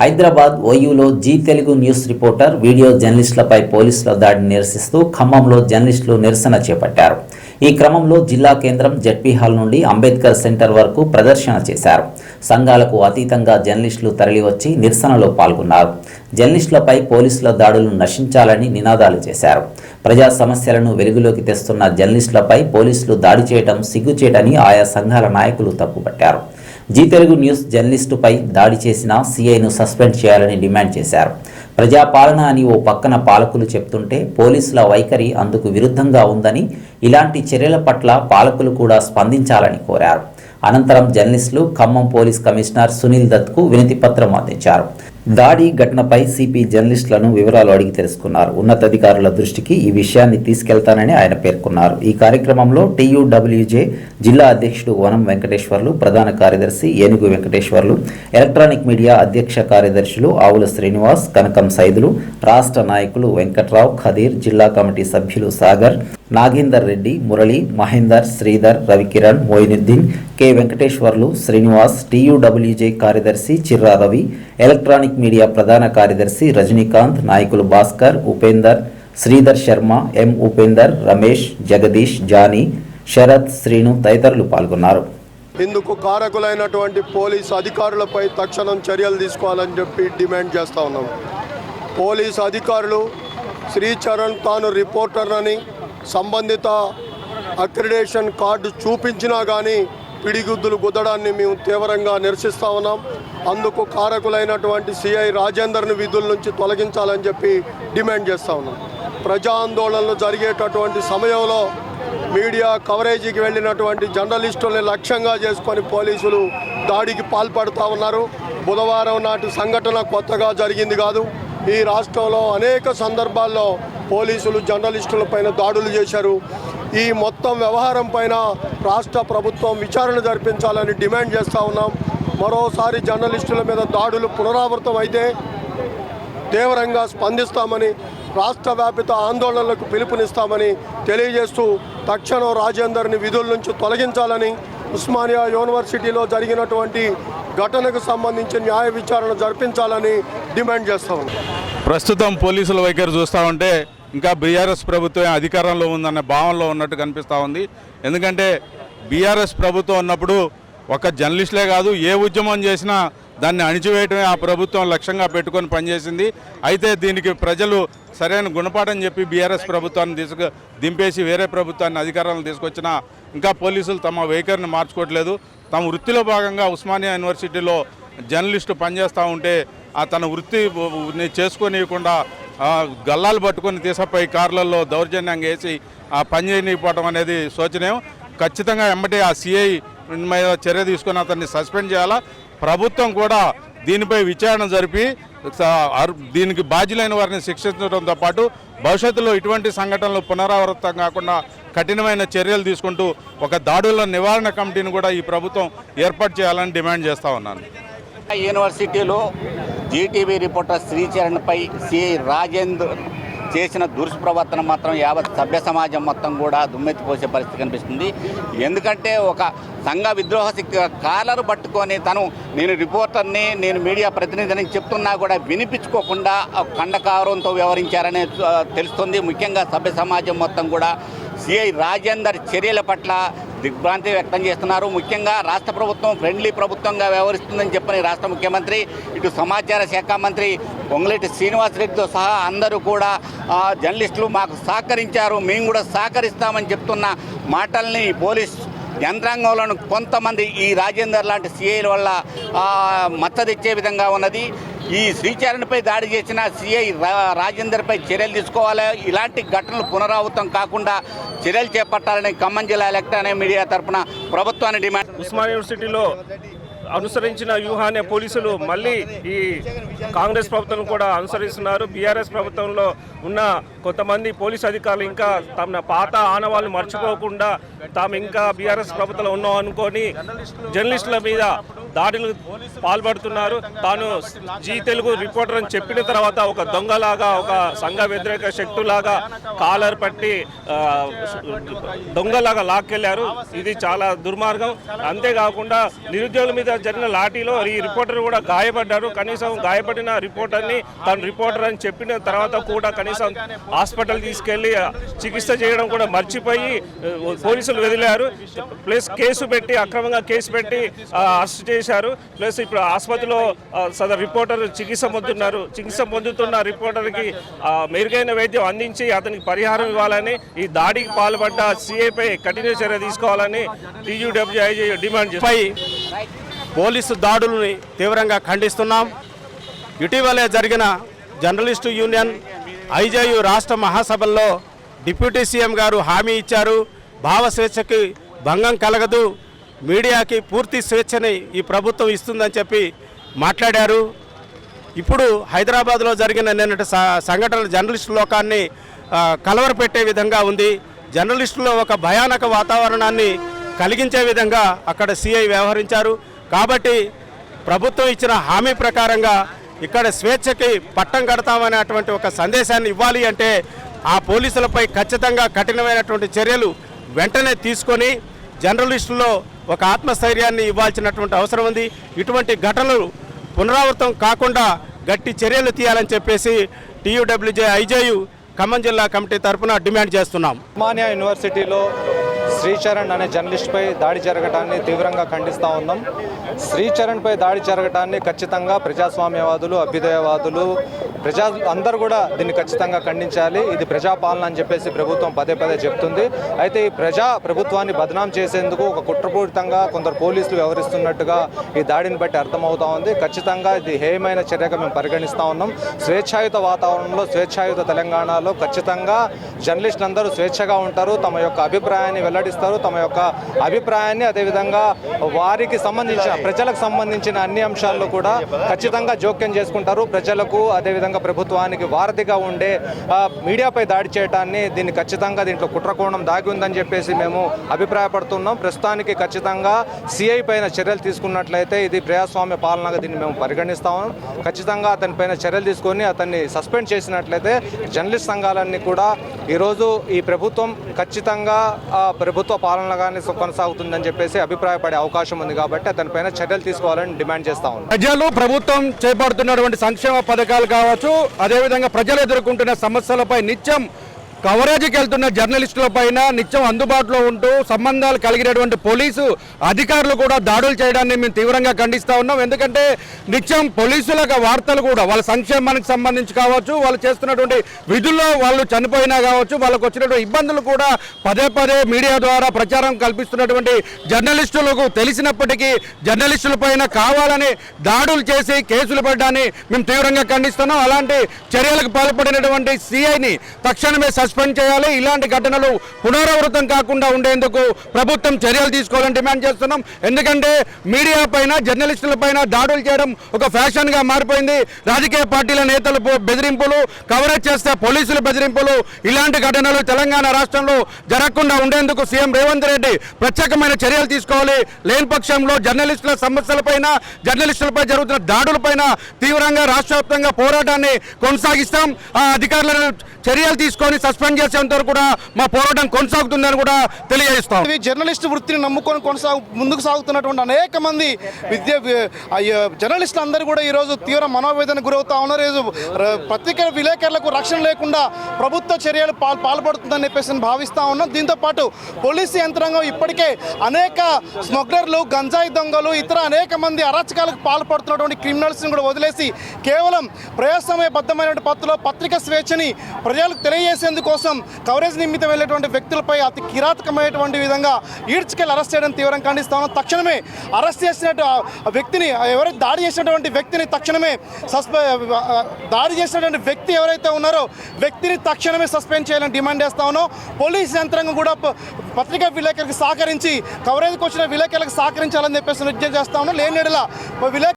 Hyderabad ఓయూలో Zee Telugu news reporter video జర్నలిస్టులపై పోలీసుల దాడిని నిరసిస్తూ ఖమ్మంలో జర్నలిస్టులు నిరసన చేపట్టారు. ఈ క్రమంలో జిల్లా కేంద్రం జడ్పీ హాల్ నుండి అంబేద్కర్ సెంటర్ వరకు ప్రదర్శన చేశారు. సంఘాలకు అతీతంగా జర్నలిస్టులు తరలివచ్చి నిరసనలో పాల్గొన్నారు. జర్నలిస్టులపై పోలీసుల దాడులు నశించాలని నినాదాలు చేశారు. ప్రజా సమస్యలను వెలుగులోకి తెస్తున్న జర్నలిస్టులపై పోలీసులు దాడి చేయడం సిగ్గుచేటని ఆయా సంఘాల నాయకులు తప్పుపట్టారు. జీ తెలుగు న్యూస్ జర్నలిస్టుపై దాడి చేసిన సీఐను సస్పెండ్ చేయాలని డిమాండ్ చేశారు. ప్రజాపాలన అని ఓ పక్కన పాలకులు చెప్తుంటే పోలీసుల వైఖరి అందుకు విరుద్ధంగా ఉందని ఇలాంటి చర్యల పట్ల పాలకులు కూడా స్పందించాలని కోరారు. అనంతరం జర్నలిస్టులు ఖమ్మం పోలీస్ కమిషనర్ సునీల్ దత్కు వినతిపత్రం అందించారు. దాడి ఘటనపై సిపి జర్నలిస్టులను వివరాలు అడిగి తెలుసుకున్నారు. ఉన్నతాధికారుల దృష్టికి ఈ విషయాన్ని తీసుకెళ్తానని ఆయన పేర్కొన్నారు. ఈ కార్యక్రమంలో టీయూడబ్ల్యూజే జిల్లా అధ్యక్షుడు వనం వెంకటేశ్వర్లు ప్రధాన కార్యదర్శి ఏనుగు వెంకటేశ్వర్లు ఎలక్ట్రానిక్ మీడియా అధ్యక్ష కార్యదర్శులు ఆవుల శ్రీనివాస్ కనకం సైదులు రాష్ట్ర నాయకులు వెంకట్రావు ఖదీర్ జిల్లా కమిటీ సభ్యులు సాగర్ నాగేందర్ రెడ్డి మురళి మహేందర్ శ్రీధర్ రవికిరణ్ మోయినుద్దీన్ కె వెంకటేశ్వర్లు శ్రీనివాస్ టీయూడబ్ల్యూజే కార్యదర్శి చిర్రా రవి ఎలక్ట్రానిక్ మీడియా ప్రధాన కార్యదర్శి రజనీకాంత్ నాయకులు భాస్కర్ ఉపేందర్ శ్రీధర్ శర్మ ఎం ఉపేందర్ రమేష్ జగదీష్ జానీ శరత్ శ్రీను తదితరులు పాల్గొన్నారు. ఇందుకు కారకులైనటువంటి పోలీసు అధికారులపై తక్షణం చర్యలు తీసుకోవాలని చెప్పి డిమాండ్ చేస్తూ ఉన్నాం. పోలీసు అధికారులు శ్రీచరణ్ తాను రిపోర్టర్ అని సంబంధిత అక్రిడేషన్ కార్డు చూపించినా కానీ పిడిగుద్దులు గుద్దడాన్ని మేము తీవ్రంగా నిరసిస్తా ఉన్నాం. అందుకు కారకులైనటువంటి సిఐ రాజేందర్ని విధుల నుంచి తొలగించాలని చెప్పి డిమాండ్ చేస్తూ ఉన్నాం. ప్రజా ఆందోళనలు జరిగేటటువంటి సమయంలో మీడియా కవరేజీకి వెళ్ళినటువంటి జర్నలిస్టుల్ని లక్ష్యంగా చేసుకొని పోలీసులు దాడికి పాల్పడుతూ ఉన్నారు. బుధవారం నాటి సంఘటన కొత్తగా జరిగింది కాదు. ఈ రాష్ట్రంలో అనేక సందర్భాల్లో పోలీసులు జర్నలిస్టుల పైన దాడులు చేశారు. ఈ మొత్తం వ్యవహారం పైన రాష్ట్ర ప్రభుత్వం విచారణ జరిపించాలని డిమాండ్ చేస్తూ ఉన్నాం. మరోసారి జర్నలిస్టుల మీద దాడులు పునరావృతం అయితే తీవ్రంగా స్పందిస్తామని రాష్ట్ర వ్యాపిత ఆందోళనలకు పిలుపునిస్తామని తెలియజేస్తూ తక్షణం రాజేందర్ని విధుల నుంచి తొలగించాలని ఉస్మానియా యూనివర్సిటీలో జరిగినటువంటి ఘటనకు సంబంధించి న్యాయ విచారణ జరిపించాలని డిమాండ్ చేస్తా ఉన్నాం. ప్రస్తుతం పోలీసుల వైఖరి చూస్తూ ఉంటే ఇంకా బీఆర్ఎస్ ప్రభుత్వం అధికారంలో ఉందన్న భావనలో ఉన్నట్టు కనిపిస్తూ ఉంది. ఎందుకంటే బీఆర్ఎస్ ప్రభుత్వం ఉన్నప్పుడు ఒక జర్నలిస్టులే కాదు ఏ ఉద్యమం చేసినా దాన్ని అణిచివేయటమే ఆ ప్రభుత్వం లక్ష్యంగా పెట్టుకొని పనిచేసింది. అయితే దీనికి ప్రజలు సరైన గుణపాఠం చెప్పి బీఆర్ఎస్ ప్రభుత్వాన్ని తీసుకు దింపేసి వేరే ప్రభుత్వాన్ని అధికారంలో తీసుకొచ్చినా ఇంకా పోలీసులు తమ వైఖరిని మార్చుకోవట్లేదు. తమ వృత్తిలో భాగంగా ఉస్మానియా యూనివర్సిటీలో జర్నలిస్టు పనిచేస్తూ ఉంటే ఆ తన వృత్తి చేసుకోనియకుండా గల్లాలు పట్టుకొని తీసపై కార్లలో దౌర్జన్యంగా వేసి ఆ పని చేయనిపోవడం అనేది శోచనీయం. ఖచ్చితంగా వెంబటే ఆ సిఐ మీద చర్య తీసుకొని అతన్ని సస్పెండ్ చేయాలా? ప్రభుత్వం కూడా దీనిపై విచారణ జరిపి దీనికి బాధ్యులైన వారిని శిక్షించడంతో పాటు భవిష్యత్తులో ఇటువంటి సంఘటనలు పునరావృతం కాకుండా కఠినమైన చర్యలు తీసుకుంటూ ఒక దాడుల నివారణ కమిటీని కూడా ఈ ప్రభుత్వం ఏర్పాటు చేయాలని డిమాండ్ చేస్తా ఉన్నాను. యూనివర్సిటీలో జీటీవీ రిపోర్టర్ శ్రీచరణ్పై సిఐ రాజేందర్ చేసిన దుష్ప్రవర్తన మాత్రం యావత్ సభ్య సమాజం మొత్తం కూడా దుమ్మెత్తిపోసే పరిస్థితి కనిపిస్తుంది. ఎందుకంటే ఒక సంఘ విద్రోహ శక్తి కాలరు పట్టుకొని తను నేను రిపోర్టర్ని నేను మీడియా ప్రతినిధిని చెప్తున్నా కూడా వినిపించుకోకుండా కండకారంతో వ్యవహరించారనే తెలుస్తుంది. ముఖ్యంగా సభ్య సమాజం మొత్తం కూడా సిఐ రాజేందర్ చర్యల పట్ల దిగ్భ్రాంతి వ్యక్తం చేస్తున్నారు? ముఖ్యంగా రాష్ట్ర ప్రభుత్వం ఫ్రెండ్లీ ప్రభుత్వంగా వ్యవహరిస్తుందని చెప్పని రాష్ట్ర ముఖ్యమంత్రి ఇటు సమాచార శాఖ మంత్రి పొంగులేటి శ్రీనివాసరెడ్డితో సహా అందరూ కూడా జర్నలిస్టులు మాకు సహకరించారు. మేము కూడా సహకరిస్తామని చెప్తున్న మాటల్ని పోలీస్ యంత్రాంగంలోని కొంతమంది ఈ రాజేందర్ లాంటి సిఐల వల్ల ఆ, మచ్చ తెచ్చే విధంగా ఉన్నది. ఈ శ్రీచరణ్పై దాడి చేసిన సిఐ రా- రాజేందర్పై చర్యలు తీసుకోవాలి. ఇలాంటి ఘటనలు పునరావృతం కాకుండా చర్యలు చేపట్టాలని ఖమ్మం జిల్లా ఎలక్ట్రానిక్ మీడియా తరపున ప్రభుత్వాన్ని డిమాండ్ ఉస్మాన్ యూనివర్సిటీలో అనుసరించిన వ్యూహాన్ని పోలీసులు మళ్ళీ ఈ కాంగ్రెస్ ప్రభుత్వం కూడా అనుసరిస్తున్నారు. బీఆర్ఎస్ ప్రభుత్వంలో ఉన్న కొంతమంది పోలీస్ అధికారులు ఇంకా తమ పాత ఆనవాళ్ళు మర్చిపోకుండా తాము ఇంకా బీఆర్ఎస్ ప్రభుత్వంలో ఉన్నాం అనుకొని జర్నలిస్టుల మీద దాడులు పాల్పడుతున్నారు. తాను జీ తెలుగు రిపోర్టర్ అని చెప్పిన తర్వాత ఒక దొంగలాగా ఒక సంఘ వ్యతిరేక శక్తులాగా కాలర్ పట్టి దొంగలాగా లాక్కెళ్ళారు. ఇది చాలా దుర్మార్గం. అంతేకాకుండా నిరుద్యోగుల మీద జరిగిన లాఠీలో ఈ రిపోర్టర్ కూడా గాయపడ్డారు. కనీసం గాయపడిన రిపోర్టర్ని తను రిపోర్టర్ అని చెప్పిన తర్వాత కూడా కనీసం హాస్పిటల్ తీసుకెళ్ళి చికిత్స చేయడం కూడా మర్చిపోయి పోలీసులు వదిలారు. ప్లస్ కేసు పెట్టి అక్రమంగా కేసు పెట్టి అరెస్ట్ చేశారు. ప్లస్ ఇప్పుడు ఆసుపత్రిలో సదర్ సదరు రిపోర్టర్ చికిత్స పొందుతున్నారు. చికిత్స పొందుతున్న రిపోర్టర్కి మెరుగైన వైద్యం అందించి అతనికి పరిహారం ఇవ్వాలని ఈ దాడికి పాల్పడ్డ సిఐపై కఠిన చర్య తీసుకోవాలని టీయూడబ్ల్యూఐ డిమాండ్ పై పోలీసు దాడులని తీవ్రంగా ఖండిస్తున్నాం. ఇటీవలే జరిగిన జర్నలిస్టు యూనియన్ ఐజేయు రాష్ట్ర మహాసభల్లో డిప్యూటీ సీఎం గారు హామీ ఇచ్చారు. భావ స్వేచ్ఛకి భంగం కలగదు. మీడియాకి పూర్తి స్వేచ్ఛని ఈ ప్రభుత్వం ఇస్తుందని చెప్పి మాట్లాడారు. ఇప్పుడు హైదరాబాద్లో జరిగిన నిన్నటి సంఘటన జర్నలిస్టు లోకాన్ని కలవరపెట్టే విధంగా ఉంది. జర్నలిస్టులో ఒక భయానక వాతావరణాన్ని కలిగించే విధంగా అక్కడ సిఐ వ్యవహరించారు. కాబట్టి ప్రభుత్వం ఇచ్చిన హామీ ప్రకారంగా ఇక్కడ స్వేచ్ఛకి పట్టం కడతామనేటువంటి ఒక సందేశాన్ని ఇవ్వాలి అంటే ఆ పోలీసులపై ఖచ్చితంగా కఠినమైనటువంటి చర్యలు వెంటనే తీసుకొని జర్నలిస్టులో ఒక ఆత్మస్థైర్యాన్ని ఇవ్వాల్సినటువంటి అవసరం ఉంది. ఇటువంటి ఘటనలు పునరావృతం కాకుండా గట్టి చర్యలు తీయాలని చెప్పేసి టీయూడబ్ల్యూజే ఐజేయు ఖమ్మం జిల్లా కమిటీ తరఫున డిమాండ్ చేస్తున్నాం. ఉస్మానియా యూనివర్సిటీలో శ్రీచరణ్ అనే జర్నలిస్ట్పై దాడి జరగటాన్ని తీవ్రంగా ఖండిస్తూ ఉన్నాం. శ్రీచరణ్పై దాడి జరగటాన్ని ఖచ్చితంగా ప్రజాస్వామ్యవాదులు అభ్యుదయవాదులు ప్రజా అందరూ కూడా దీన్ని ఖచ్చితంగా ఖండించాలి. ఇది ప్రజాపాలన అని చెప్పేసి ప్రభుత్వం పదే పదే చెప్తుంది. అయితే ఈ ప్రజా ప్రభుత్వాన్ని బదనాం చేసేందుకు ఒక కుట్రపూరితంగా కొందరు పోలీసులు వ్యవహరిస్తున్నట్టుగా ఈ దాడిని బట్టి అర్థమవుతా ఉంది. ఖచ్చితంగా ఇది హేయమైన చర్యగా మేము పరిగణిస్తూ ఉన్నాం. స్వేచ్ఛాయుత వాతావరణంలో స్వేచ్ఛాయుత తెలంగాణలో ఖచ్చితంగా జర్నలిస్టులు అందరూ స్వేచ్ఛగా ఉంటారు. తమ యొక్క అభిప్రాయాన్ని వెల్లడిస్తారు తమ యొక్క అభిప్రాయాన్ని అదేవిధంగా వారికి సంబంధించిన ప్రజలకు సంబంధించిన అన్ని అంశాల్లో కూడా ఖచ్చితంగా జోక్యం చేసుకుంటారు. ప్రజలకు అదేవిధంగా ప్రభుత్వానికి వారధిగా ఉండే మీడియాపై దాడి చేయడాన్ని దీన్ని ఖచ్చితంగా దీంట్లో కుట్రకోణం దాగి ఉందని చెప్పేసి మేము అభిప్రాయపడుతున్నాం. ప్రస్తుతానికి ఖచ్చితంగా సిఐ పైన చర్యలు తీసుకున్నట్లయితే ఇది ప్రజాస్వామ్య పాలనగా దీన్ని మేము పరిగణిస్తాము ఖచ్చితంగా అతని పైన చర్యలు తీసుకొని అతన్ని సస్పెండ్ చేసినట్లయితే జర్నలిస్ట్ సంఘాలన్నీ కూడా ఈరోజు ఈ ప్రభుత్వం ఖచ్చితంగా ప్రభుత్వ పాలనగానే కొనసాగుతుందని చెప్పేసి అభిప్రాయపడే అవకాశం ఉంది కాబట్టి అతనిపైన చర్యలు తీసుకోవాలని డిమాండ్ చేస్తా ఉన్నాం. ప్రజలు ప్రభుత్వం చేపడుతున్నటువంటి సంక్షేమ పథకాలు కావచ్చు అదేవిధంగా ప్రజలు ఎదుర్కొంటున్న సమస్యలపై నిత్యం కవరేజీకి వెళ్తున్న జర్నలిస్టుల పైన నిత్యం అందుబాటులో ఉంటూ సంబంధాలు కలిగినటువంటి పోలీసు అధికారులు కూడా దాడులు చేయడాన్ని మేము తీవ్రంగా ఖండిస్తూ ఉన్నాం. ఎందుకంటే నిత్యం పోలీసుల వార్తలు కూడా వాళ్ళ సంక్షేమానికి సంబంధించి కావచ్చు వాళ్ళు చేస్తున్నటువంటి విధుల్లో వాళ్ళు చనిపోయినా కావచ్చు వాళ్ళకు వచ్చినటువంటి ఇబ్బందులు కూడా పదే పదే మీడియా ద్వారా ప్రచారం కల్పిస్తున్నటువంటి జర్నలిస్టులకు తెలిసినప్పటికీ జర్నలిస్టుల పైన కావాలని దాడులు చేసి కేసులు పెట్టడాన్ని మేము తీవ్రంగా ఖండిస్తున్నాం. అలాంటి చర్యలకు పాల్పడినటువంటి సిఐని తక్షణమే సస్పెండ్ చేయాలి. ఇలాంటి ఘటనలు పునరావృతం కాకుండా ఉండేందుకు ప్రభుత్వం చర్యలు తీసుకోవాలని డిమాండ్ చేస్తున్నాం. ఎందుకంటే మీడియా పైన జర్నలిస్టుల పైన దాడులు చేయడం ఒక ఫ్యాషన్గా మారిపోయింది. రాజకీయ పార్టీల నేతలు బెదిరింపులు కవరేజ్ చేస్తే పోలీసుల బెదిరింపులు ఇలాంటి ఘటనలు తెలంగాణ రాష్ట్రంలో జరగకుండా ఉండేందుకు సీఎం రేవంత్ రెడ్డి ప్రత్యేకమైన చర్యలు తీసుకోవాలి. లేని పక్షంలో జర్నలిస్టుల సమస్యలపైన జర్నలిస్టులపై జరుగుతున్న దాడులపైన తీవ్రంగా రాష్ట్ర వ్యాప్తంగా పోరాటాన్ని కొనసాగిస్తాం. ఆ అధికారులను చర్యలు తీసుకొని సస్పెండ్ చేసేంత వరకు కూడా మా పోరాటం కొనసాగుతుందని కూడా తెలియజేస్తాం ఇవి జర్నలిస్ట్ వృత్తిని నమ్ముకొని కొనసాగు ముందుకు సాగుతున్నటువంటి అనేక మంది విద్య జర్నలిస్టులు అందరూ కూడా ఈరోజు తీవ్ర మనోవేదన గురవుతా ఉన్నారు. ఈరోజు పత్రిక విలేకరులకు రక్షణ లేకుండా ప్రభుత్వ చర్యలు పాల్ పాల్పడుతుందని చెప్పేసి భావిస్తూ భావిస్తా ఉన్నాం. దీంతో పాటు పోలీసు యంత్రాంగం ఇప్పటికే అనేక స్మగ్లర్లు గంజాయి దొంగలు ఇతర అనేక మంది అరాచకాలకు పాల్పడుతున్నటువంటి క్రిమినల్స్ని కూడా వదిలేసి కేవలం ప్రజాస్వామ్యబద్ధమైనటువంటి పత్రిక స్వేచ్ఛని ప్రజలకు తెలియజేసేందుకోసం కవరేజ్ నిమిత్తం వెళ్ళేటువంటి వ్యక్తులపై అతి కిరాతకమైనటువంటి విధంగా ఈడ్చుకెళ్ళి అరెస్ట్ చేయడం తీవ్రంగా ఖండిస్తామని తక్షణమే అరెస్ట్ చేసినట్టు వ్యక్తిని ఎవరైతే దాడి చేసినటువంటి వ్యక్తిని తక్షణమే సస్పె దాడి చేసినటువంటి వ్యక్తి ఎవరైతే ఉన్నారో వ్యక్తిని తక్షణమే సస్పెండ్ చేయాలని డిమాండ్ చేస్తా ఉన్నాం. పోలీస్ యంత్రాంగం కూడా ప- పత్రికా విలేకరులకు సహకరించి కవరేజ్కి వచ్చిన విలేకరులకు సహకరించాలని చెప్పేసి విజ్ఞప్తి చేస్తా ఉన్నాం. లేని విలేక విలేకరు